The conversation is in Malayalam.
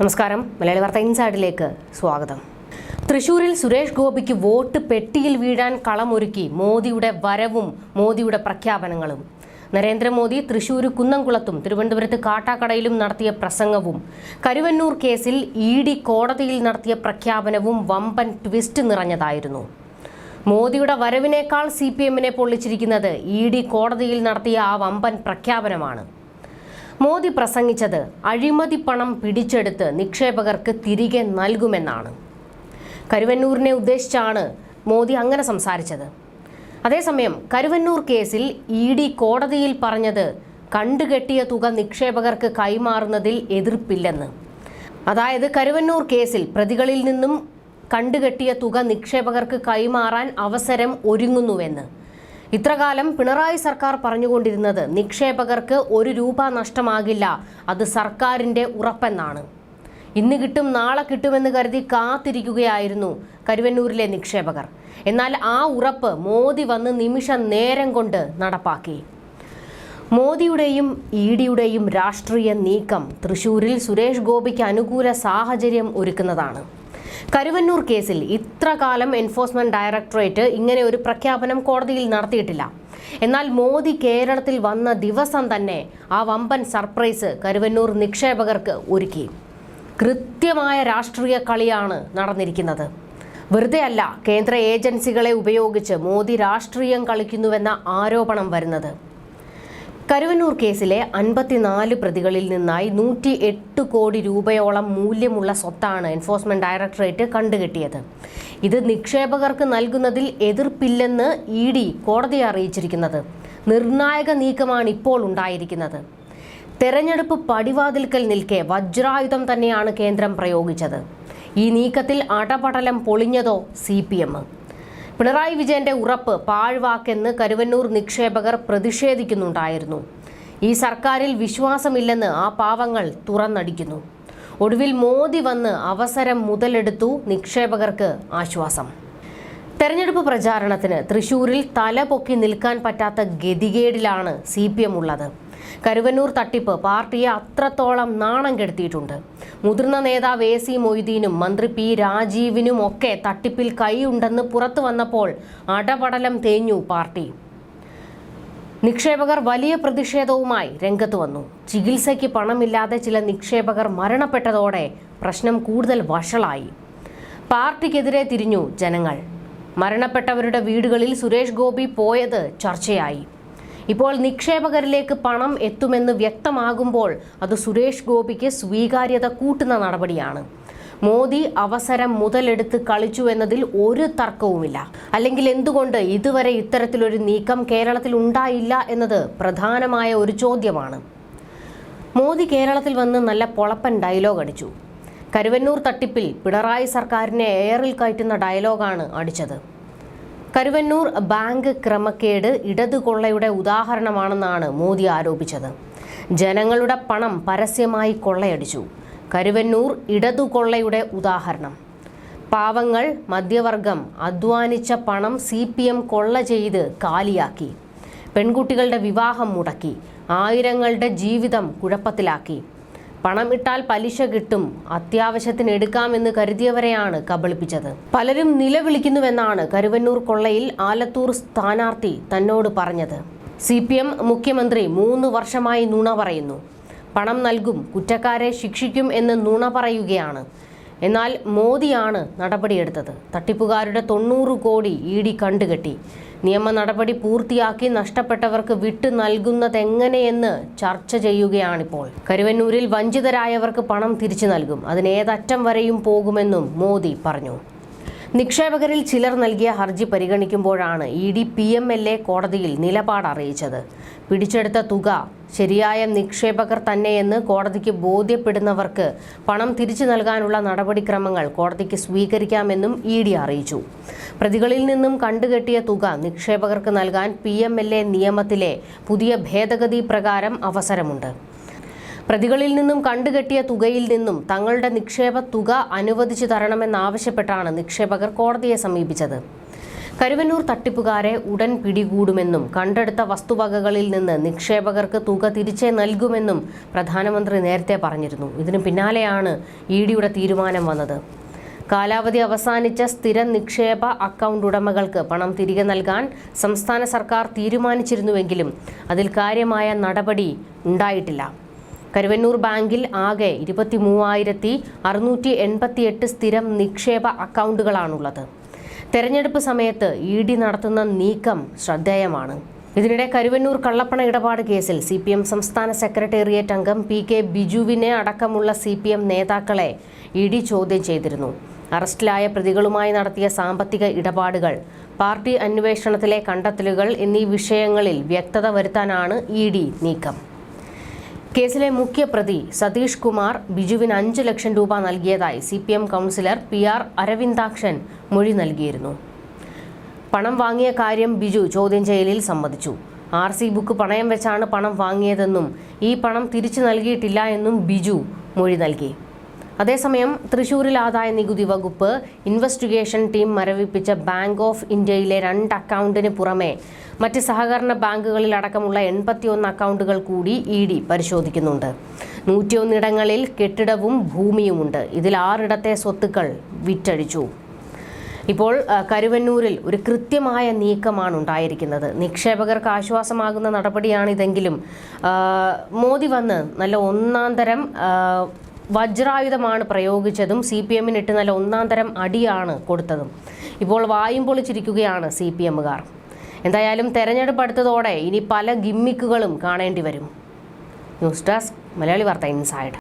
നമസ്കാരം. മലയാളി വാർത്ത ഇൻസൈഡിലേക്ക് സ്വാഗതം. തൃശൂരിൽ സുരേഷ് ഗോപിക്ക് വോട്ട് പെട്ടിയിൽ വീഴാൻ കളമൊരുക്കി മോദിയുടെ വരവും മോദിയുടെ പ്രഖ്യാപനങ്ങളും. നരേന്ദ്രമോദി തൃശൂർ കുന്നംകുളത്തും തിരുവനന്തപുരത്ത് കാട്ടാക്കടയിലും നടത്തിയ പ്രസംഗവും കരുവന്നൂർ കേസിൽ ഇ ഡി കോടതിയിൽ നടത്തിയ പ്രഖ്യാപനവും വമ്പൻ ട്വിസ്റ്റ് നിറഞ്ഞതായിരുന്നു. മോദിയുടെ വരവിനേക്കാൾ സി പി എമ്മിനെ പൊള്ളിച്ചിരിക്കുന്നത് ഇ ഡി കോടതിയിൽ നടത്തിയ ആ വമ്പൻ പ്രഖ്യാപനമാണ്. മോദി പ്രസംഗിച്ചത് അഴിമതി പണം പിടിച്ചെടുത്ത് നിക്ഷേപകർക്ക് തിരികെ നൽകുമെന്നാണ്. കരുവന്നൂരിനെ ഉദ്ദേശിച്ചാണ് മോദി അങ്ങനെ സംസാരിച്ചത്. അതേസമയം കരുവന്നൂർ കേസിൽ ഇ ഡി കോടതിയിൽ പറഞ്ഞത് കണ്ടുകെട്ടിയ തുക നിക്ഷേപകർക്ക് കൈമാറുന്നതിൽ എതിർപ്പില്ലെന്ന്. അതായത് കരുവന്നൂർ കേസിൽ പ്രതികളിൽ നിന്നും കണ്ടുകെട്ടിയ തുക നിക്ഷേപകർക്ക് കൈമാറാൻ അവസരം ഒരുങ്ങുന്നുവെന്ന്. ഇത്രകാലം പിണറായി സർക്കാർ പറഞ്ഞുകൊണ്ടിരുന്നത് നിക്ഷേപകർക്ക് ഒരു രൂപ നഷ്ടമാകില്ല അത് സർക്കാരിന്റെ ഉറപ്പെന്നാണ്. ഇന്ന് കിട്ടും നാളെ കിട്ടുമെന്ന് കരുതി കാത്തിരിക്കുകയായിരുന്നു കരുവന്നൂരിലെ നിക്ഷേപകർ. എന്നാൽ ആ ഉറപ്പ് മോദി വന്ന് നിമിഷ നേരം കൊണ്ട് നടപ്പാക്കി. മോദിയുടെയും ഇ ഡിയുടെയും രാഷ്ട്രീയ നീക്കം തൃശൂരിൽ സുരേഷ് ഗോപിക്ക് അനുകൂല സാഹചര്യം ഒരുക്കുന്നതാണ്. കരുവന്നൂർ കേസിൽ ഇത്ര കാലം എൻഫോഴ്സ്മെന്റ് ഡയറക്ടറേറ്റ് ഇങ്ങനെ ഒരു പ്രഖ്യാപനം കോടതിയിൽ നടത്തിയിട്ടില്ല. എന്നാൽ മോദി കേരളത്തിൽ വന്ന ദിവസം തന്നെ ആ വമ്പൻ സർപ്രൈസ് കരുവന്നൂർ നിക്ഷേപകർക്ക് ഒരുക്കി. കൃത്യമായ രാഷ്ട്രീയ കളിയാണ് നടന്നിരിക്കുന്നത്. വെറുതെ അല്ല കേന്ദ്ര ഏജൻസികളെ ഉപയോഗിച്ച് മോദി രാഷ്ട്രീയം കളിക്കുന്നുവെന്ന ആരോപണം വരുന്നത്. കരുവന്നൂർ കേസിലെ അൻപത്തിനാല് പ്രതികളിൽ നിന്നായി നൂറ്റി എട്ട് കോടി രൂപയോളം മൂല്യമുള്ള സ്വത്താണ് എൻഫോഴ്സ്മെന്റ് ഡയറക്ടറേറ്റ് കണ്ടുകെട്ടിയത്. ഇത് നിക്ഷേപകർക്ക് നൽകുന്നതിൽ എതിർപ്പില്ലെന്ന് ഇ ഡി കോടതിയെ അറിയിച്ചിരിക്കുന്നത്. നിർണായക നീക്കമാണ് ഇപ്പോൾ ഉണ്ടായിരിക്കുന്നത്. തെരഞ്ഞെടുപ്പ് പടിവാതിൽക്കൽ നിൽക്കെ വജ്രായുധം തന്നെയാണ് കേന്ദ്രം പ്രയോഗിച്ചത്. ഈ നീക്കത്തിൽ അടപടലം പൊളിഞ്ഞതോ സി പി എം. പിണറായി വിജയന്റെ ഉറപ്പ് പാഴ്വാക്കെന്ന് കരുവന്നൂർ നിക്ഷേപകർ പ്രതിഷേധിക്കുന്നുണ്ടായിരുന്നു. ഈ സർക്കാരിൽ വിശ്വാസമില്ലെന്ന് ആ പാവങ്ങൾ തുറന്നടിക്കുന്നു. ഒടുവിൽ മോദി വന്ന് അവസരം മുതലെടുത്തു നിക്ഷേപകർക്ക് ആശ്വാസം. തെരഞ്ഞെടുപ്പ് പ്രചാരണത്തിന് തൃശൂരിൽ തല പൊക്കി നിൽക്കാൻ പറ്റാത്ത ഗതികേടിലാണ് സി പി എം ഉള്ളത്. കരുവന്നൂർ തട്ടിപ്പ് പാർട്ടിയെ അത്രത്തോളം നാണം കെടുത്തിയിട്ടുണ്ട്. മുതിർന്ന നേതാവ് എ സി മൊയ്തീനും മന്ത്രി പി രാജീവിനും ഒക്കെ തട്ടിപ്പിൽ കൈയുണ്ടെന്ന് പുറത്തു വന്നപ്പോൾ അടപടലം തേഞ്ഞു പാർട്ടി. നിക്ഷേപകർ വലിയ പ്രതിഷേധവുമായി രംഗത്ത് വന്നു. ചികിത്സയ്ക്ക് പണമില്ലാതെ ചില നിക്ഷേപകർ മരണപ്പെട്ടതോടെ പ്രശ്നം കൂടുതൽ വഷളായി. പാർട്ടിക്കെതിരെ തിരിഞ്ഞു ജനങ്ങൾ. മരണപ്പെട്ടവരുടെ വീടുകളിൽ സുരേഷ് ഗോപി പോയത് ചർച്ചയായി. ഇപ്പോൾ നിക്ഷേപകരിലേക്ക് പണം എത്തുമെന്ന് വ്യക്തമാകുമ്പോൾ അത് സുരേഷ് ഗോപിക്ക് സ്വീകാര്യത കൂട്ടുന്ന നടപടിയാണ്. മോദി അവസരം മുതലെടുത്ത് കളിച്ചു എന്നതിൽ ഒരു തർക്കവുമില്ല. അല്ലെങ്കിൽ എന്തുകൊണ്ട് ഇതുവരെ ഇത്തരത്തിലൊരു നീക്കം കേരളത്തിൽ ഉണ്ടായില്ല എന്നത് പ്രധാനമായ ഒരു ചോദ്യമാണ്. മോദി കേരളത്തിൽ വന്ന് നല്ല പൊളപ്പൻ ഡയലോഗ് അടിച്ചു. കരുവന്നൂർ തട്ടിപ്പിൽ പിണറായി സർക്കാരിനെ എയറിൽ കയറ്റുന്ന ഡയലോഗാണ് അടിച്ചത്. കരുവന്നൂർ ബാങ്ക് ക്രമക്കേട് ഇടതുകൊള്ളയുടെ ഉദാഹരണമാണെന്നാണ് മോദി ആരോപിച്ചത്. ജനങ്ങളുടെ പണം പരസ്യമായി കൊള്ളയടിച്ചു. കരുവന്നൂർ ഇടതുകൊള്ളയുടെ ഉദാഹരണം. പാവങ്ങൾ മധ്യവർഗം അധ്വാനിച്ച പണം സി പി എം കൊള്ള ചെയ്ത് കാലിയാക്കി. പെൺകുട്ടികളുടെ വിവാഹം മുടക്കി. ആയിരങ്ങളുടെ ജീവിതം കുഴപ്പത്തിലാക്കി. പണം ഇട്ടാൽ പലിശ കിട്ടും. അത്യാവശ്യത്തിന് എടുക്കാമെന്ന് കരുതിയവരെയാണ് കബളിപ്പിച്ചത്. പലരും നിലവിളിക്കുന്നുവെന്നാണ് കരുവന്നൂർ കൊള്ളയിൽ ആലത്തൂർ സ്ഥാനാർത്ഥി തന്നോട് പറഞ്ഞത്. സി മുഖ്യമന്ത്രി മൂന്ന് വർഷമായി നുണ പറയുന്നു. പണം നൽകും കുറ്റക്കാരെ ശിക്ഷിക്കും എന്ന് നുണ പറയുകയാണ്. എന്നാൽ മോദിയാണ് നടപടിയെടുത്തത്. തട്ടിപ്പുകാരുടെ തൊണ്ണൂറ് കോടി ഇ ഡി കണ്ടുകെട്ടി. നിയമ നടപടി പൂർത്തിയാക്കി നഷ്ടപ്പെട്ടവർക്ക് വിട്ടു നൽകുന്നതെങ്ങനെയെന്ന് ചർച്ച ചെയ്യുകയാണിപ്പോൾ. കരുവന്നൂരിൽ വഞ്ചിതരായവർക്ക് പണം തിരിച്ചു നൽകും. അതിനേതറ്റം വരെയും പോകുമെന്നും മോദി പറഞ്ഞു. നിക്ഷേപകരിൽ ചിലർ നൽകിയ ഹർജി പരിഗണിക്കുമ്പോഴാണ് E D P M L A കോടതിയിൽ നിലപാട് അറിയിച്ചത്. പിടിച്ചെടുത്ത തുക ശരിയായ നിക്ഷേപകർ തന്നെയെന്ന് കോടതിക്ക് ബോധ്യപ്പെടുന്നവർക്ക് പണം തിരിച്ചു നൽകാനുള്ള നടപടിക്രമങ്ങൾ കോടതിക്ക് സ്വീകരിക്കാമെന്നും ഇ ഡി അറിയിച്ചു. പ്രതികളിൽ നിന്നും കണ്ടുകെട്ടിയ തുക നിക്ഷേപകർക്ക് നൽകാൻ പി നിയമത്തിലെ പുതിയ ഭേദഗതി പ്രകാരം അവസരമുണ്ട്. പ്രതികളിൽ നിന്നും കണ്ടുകെട്ടിയ തുകയിൽ നിന്നും തങ്ങളുടെ നിക്ഷേപ തുക അനുവദിച്ചു തരണമെന്നാവശ്യപ്പെട്ടാണ് നിക്ഷേപകർ കോടതിയെ സമീപിച്ചത്. കരുവന്നൂർ തട്ടിപ്പുകാരെ ഉടൻ പിടികൂടുമെന്നും കണ്ടെടുത്ത വസ്തുവകകളിൽ നിന്ന് നിക്ഷേപകർക്ക് തുക തിരിച്ചേ നൽകുമെന്നും പ്രധാനമന്ത്രി നേരത്തെ പറഞ്ഞിരുന്നു. ഇതിനു പിന്നാലെയാണ് ഇ ഡിയുടെ തീരുമാനം വന്നത്. കാലാവധി അവസാനിച്ച സ്ഥിര നിക്ഷേപ അക്കൗണ്ട് ഉടമകൾക്ക് പണം തിരികെ നൽകാൻ സംസ്ഥാന സർക്കാർ തീരുമാനിച്ചിരുന്നുവെങ്കിലും അതിൽ കാര്യമായ നടപടി ഉണ്ടായിട്ടില്ല. കരുവന്നൂർ ബാങ്കിൽ ആകെ ഇരുപത്തി മൂവായിരത്തി അറുന്നൂറ്റി എൺപത്തിയെട്ട് സ്ഥിരം നിക്ഷേപ അക്കൗണ്ടുകളാണുള്ളത്. തെരഞ്ഞെടുപ്പ് സമയത്ത് ഇ ഡി നടത്തുന്ന നീക്കം ശ്രദ്ധേയമാണ്. ഇതിനിടെ കരുവന്നൂർ കള്ളപ്പണ ഇടപാട് കേസിൽ സി പി എം സംസ്ഥാന സെക്രട്ടേറിയറ്റ് അംഗം പി കെ ബിജുവിനെ അടക്കമുള്ള സി പി എം നേതാക്കളെ ഇ ഡി ചോദ്യം ചെയ്തിരുന്നു. അറസ്റ്റിലായ പ്രതികളുമായി നടത്തിയ സാമ്പത്തിക ഇടപാടുകൾ പാർട്ടി അന്വേഷണത്തിലെ കണ്ടെത്തലുകൾ എന്നീ വിഷയങ്ങളിൽ വ്യക്തത വരുത്താനാണ് ഇ ഡി നീക്കം. കേസിലെ മുഖ്യപ്രതി സതീഷ് കുമാർ ബിജുവിന് അഞ്ച് ലക്ഷം രൂപ നൽകിയതായി C P M councillor P R Aravindakshan മൊഴി നൽകിയിരുന്നു. പണം വാങ്ങിയ കാര്യം ബിജു ചോദ്യം ചെയ്യലിൽ സമ്മതിച്ചു. ആർ സി ബുക്ക് പണയം വെച്ചാണ് പണം വാങ്ങിയതെന്നും ഈ പണം തിരിച്ചു നൽകിയിട്ടില്ല എന്നും ബിജു മൊഴി നൽകി. അതേസമയം തൃശൂരിൽ ആദായ നികുതി വകുപ്പ് ഇൻവെസ്റ്റിഗേഷൻ ടീം മരവിപ്പിച്ച ബാങ്ക് ഓഫ് ഇന്ത്യയിലെ രണ്ട് അക്കൗണ്ടിന് പുറമെ മറ്റ് സഹകരണ ബാങ്കുകളിൽ അടക്കമുള്ള എൺപത്തിയൊന്ന് അക്കൗണ്ടുകൾ കൂടി ഇ ഡി പരിശോധിക്കുന്നുണ്ട്. നൂറ്റിയൊന്നിടങ്ങളിൽ കെട്ടിടവും ഭൂമിയുമുണ്ട്. ഇതിൽ ആറിടത്തെ സ്വത്തുക്കൾ വിറ്റഴിച്ചു. ഇപ്പോൾ കരുവന്നൂരിൽ ഒരു കൃത്യമായ നീക്കമാണ് ഉണ്ടായിരിക്കുന്നത്. നിക്ഷേപകർക്ക് ആശ്വാസമാകുന്ന നടപടിയാണിതെങ്കിലും മോദി വന്ന് നല്ല ഒന്നാം തരം വജ്രായുധമാണ് പ്രയോഗിച്ചതും സി പി എമ്മിന് ഇട്ട് നല്ല ഒന്നാം തരം അടിയാണ് കൊടുത്തതും. ഇപ്പോൾ വായും പൊളിച്ചിരിക്കുകയാണ് സി പി എമ്മുകാർ. എന്തായാലും തെരഞ്ഞെടുപ്പ് അടുത്തതോടെ ഇനി പല ഗിമ്മിക്കുകളും കാണേണ്ടി വരും. ന്യൂസ് ഡെസ്ക് മലയാളി വാർത്ത ഇൻസൈഡ്.